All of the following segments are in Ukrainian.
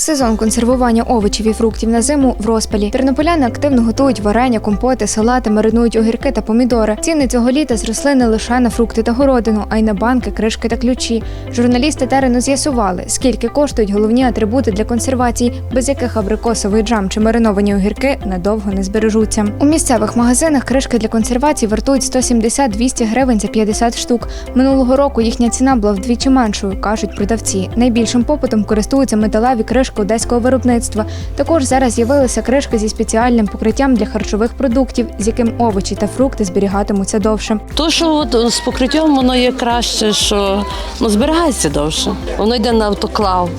Сезон консервування овочів і фруктів на зиму в розпалі. Тернополяни активно готують варення, компоти, салати, маринують огірки та помідори. Ціни цього літа зросли не лише на фрукти та городину, а й на банки, кришки та ключі. Журналісти терену з'ясували, скільки коштують головні атрибути для консервації, без яких абрикосовий джам чи мариновані огірки надовго не збережуться. У місцевих магазинах кришки для консервації вартують 170-200 гривень за 50 штук. Минулого року їхня ціна була вдвічі меншою, кажуть продавці. Найбільшим попитом користуються металеві кришки одеського виробництва. Також зараз з'явилися кришки зі спеціальним покриттям для харчових продуктів, з яким овочі та фрукти зберігатимуться довше. То, що от з покриттям воно є краще, що ну, зберігається довше. Воно йде на автоклав,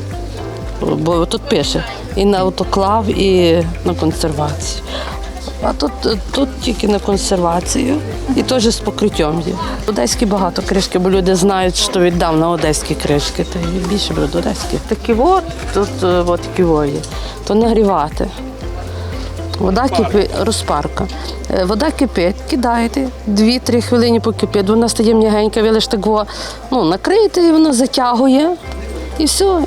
бо тут пише і на автоклав, і на консервацію. А тут, тут тільки на консервацію і теж з покриттям є. Одеські багато кришки, бо люди знають, що віддавна одеські кришки, та й більше будуть одеські. Такі от, тут е, от такі во є. То нагрівати. Вода кипить, розпарка. Е, Вода кипить, кидаєте, 2-3 хвилини покипить, вона стає м'ягенька, ви лише так во, ну, накриєте, і вона затягує. І все.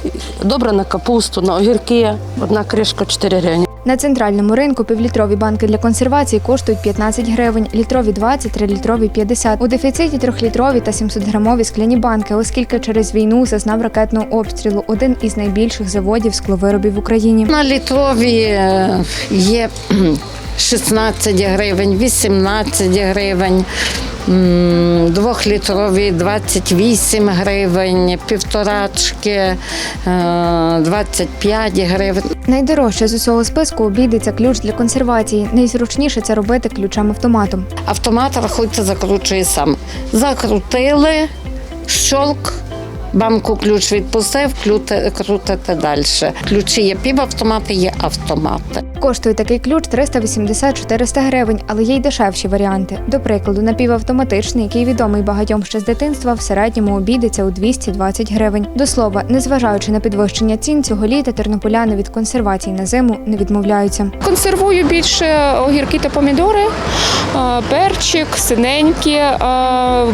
Добре на капусту, на огірки. Одна кришка 4 гривні. На центральному ринку півлітрові банки для консервації коштують 15 гривень, літрові 20, 3-літрові 50. У дефіциті трьохлітрові та 700-грамові скляні банки, оскільки через війну зазнав ракетного обстрілу один із найбільших заводів скловиробів в Україні. На літрові е, є кхм, 16 гривень, 18 гривень, двохлітрові 28 гривень, півторачки е, 25 гривень. Найдорожче з усього списку обійдеться ключ для консервації. Найзручніше це робити ключем автоматом. Автомат, рахуйте, закручує сам. Закрутили, щолк. Банку ключ відпустив, крутите далі. Ключі є півавтомати, є автомати. Коштує такий ключ 380-400 гривень, але є й дешевші варіанти. До прикладу, напівавтоматичний, який відомий багатьом ще з дитинства, в середньому обійдеться у 220 гривень. До слова, незважаючи на підвищення цін, цього літа тернополяни від консервацій на зиму не відмовляються. Консервую більше огірки та помідори, е, перчик, синенькі, е,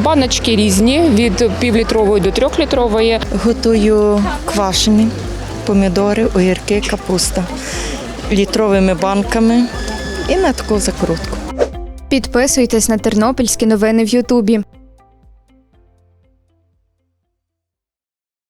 баночки різні від півлітрової до трьохлітрової. Готую квашені помідори, огірки, капуста літровими банками і на таку закрутку. Підписуйтесь на тернопільські новини в Ютубі.